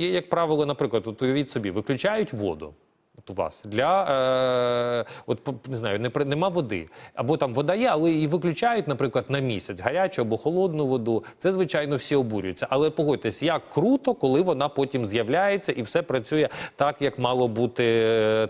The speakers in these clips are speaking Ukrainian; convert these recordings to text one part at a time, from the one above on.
Є, як правило, наприклад, от уявіть собі, виключають воду. У вас для е, от не знаю, не нема води, або там вода є, але її виключають, наприклад, на місяць гарячу або холодну воду. Це звичайно всі обурюються. Але погодьтесь, як круто, коли вона потім з'являється і все працює так, як мало бути,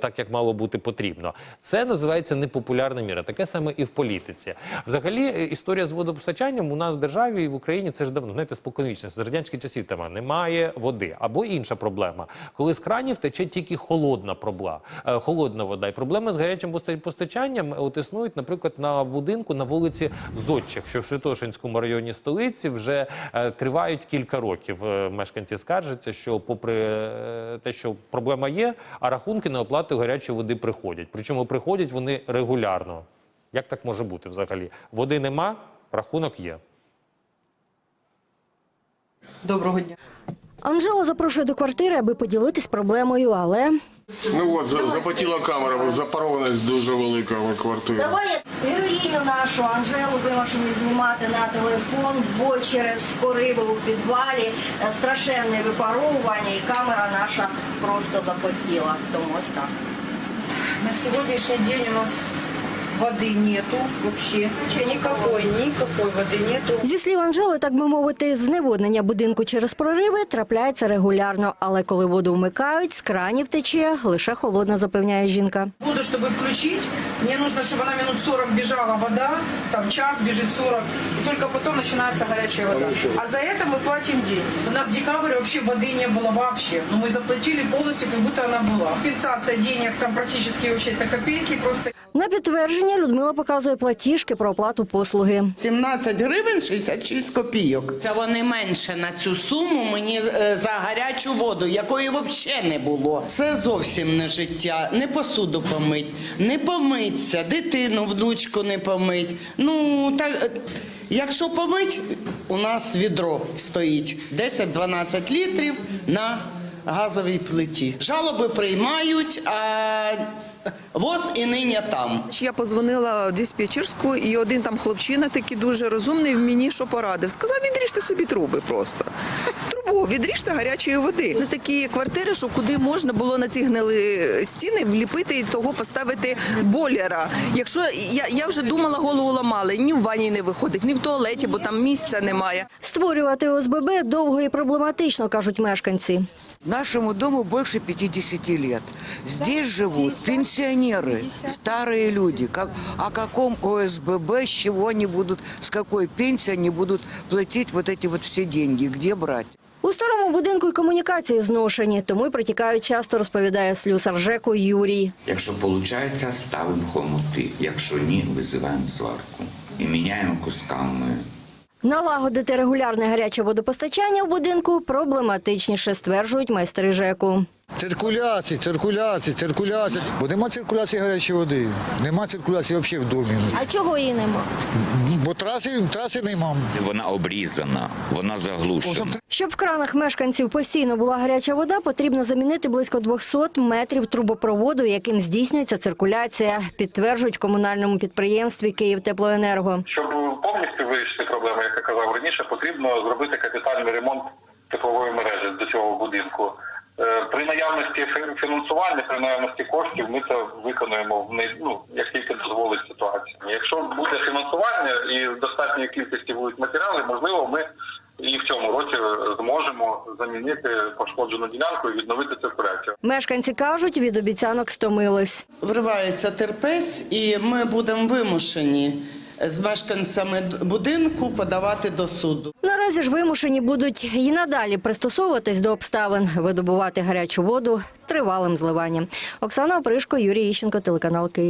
так як мало бути потрібно. Це називається непопулярна міра. Таке саме і в політиці. Взагалі, е, історія з водопостачанням у нас в державі і в Україні це ж давно знаєте, споконвічно. З радянських часів тема немає води. Або інша проблема, коли з кранів тече тільки холодна проблема, е, холодна вода. І проблеми з гарячим постачанням от існують, наприклад, на будинку на вулиці Зодчих, що в Святошинському районі столиці вже е, тривають кілька років. Е, Мешканці скаржаться, що попри е, те, що проблема є, а рахунки на оплату гарячої води приходять. Причому приходять вони регулярно. Як так може бути взагалі? Води нема, рахунок є. Доброго дня. Анжела запрошує до квартири, аби поділитись проблемою, але Ну от, за- запотіла камера, запарованість дуже велика в квартирі. Давай героїню нашу Анжелу вимушені знімати на телефон, бо через пориви у підвалі е, страшенне випаровування, і камера наша просто запотіла. Тому ось так. На сьогоднішній день у нас воды нету вообще. Никакой, никакой воды нету. Зі слів Анжели, так би мовити, зневоднення будинку через прориви трапляється регулярно. Але коли воду вмикають, з кранів тече лише холодна, запевняє жінка. Буду, чтобы включить, мне нужно, чтобы она минут 40 бежала вода, там час бежит 40, и только потом начинается горячая вода. А за это мы платим деньги. У нас в декабре вообще воды не было вообще, но мы заплатили полностью, как будто она была. Компенсация денег там практически вообще это копейки просто. На підтвердження Людмила показує платіжки про оплату послуги. 17 гривень 66 копійок. Це вони менше на цю суму мені е, за гарячу воду, якої взагалі не було. Це зовсім не життя. Не посуду помить, не помиться, дитину, внучку не помить. Ну так. е, Якщо помить, у нас відро стоїть 10-12 літрів на газовій плиті. Жалоби приймають, а воз і нині там. Я позвонила в диспетчерську, і один там хлопчина, такий дуже розумний, мені що порадив. Сказав, відріжте собі труби просто. Трубу, відріжте гарячої води. Це такі квартири, що куди можна було на ці гнили стіни вліпити і того поставити бойлера. Якщо я, я вже думала, голову ламали, ні в ванні не виходить, ні в туалеті, бо там місця немає. Створювати ОСББ довго і проблематично, кажуть мешканці. Нашему дому больше 50 лет. Здесь живут пенсионеры, старые люди. Как, о каком ОСББ, с чего они будут, с какой пенсии они будут платить вот эти вот все деньги, где брать? У старому будинку й комунікації зношені, тому й протікають часто, розповідає слюсар ЖЕКу Юрій. Якщо виходить, ставимо хомути. Якщо ні, визиваємо сварку і міняємо кусками. Налагодити регулярне гаряче водопостачання в будинку проблематичніше, стверджують майстри ЖЕКу. Циркуляції, циркуляції, циркуляції. Бо нема циркуляції гарячої води. Нема циркуляції взагалі в домі. А чого її нема? Бо траси, траси нема. Вона обрізана, вона заглушена. Щоб в кранах мешканців постійно була гаряча вода, потрібно замінити близько 200 метрів трубопроводу, яким здійснюється циркуляція, підтверджують в комунальному підприємстві «Київтеплоенерго». Щоб повністю вирішити проблему, як я казав раніше, потрібно зробити капітальний ремонт теплової мережі до цього будинку. Е, При наявності фі- фінансування, при наявності коштів, ми це виконуємо в не- ну, як тільки дозволить ситуація. Якщо буде фінансування і в достатньої кількості будуть матеріали, можливо, ми і в цьому році зможемо замінити пошкоджену ділянку і відновити циркуляцію. Мешканці кажуть, від обіцянок стомились. Вривається терпець, і ми будемо вимушені з мешканцями будинку подавати до суду. Наразі ж вимушені будуть і надалі пристосовуватись до обставин, видобувати гарячу воду тривалим зливанням. Оксана Опришко, Юрій Іщенко, телеканал Київ.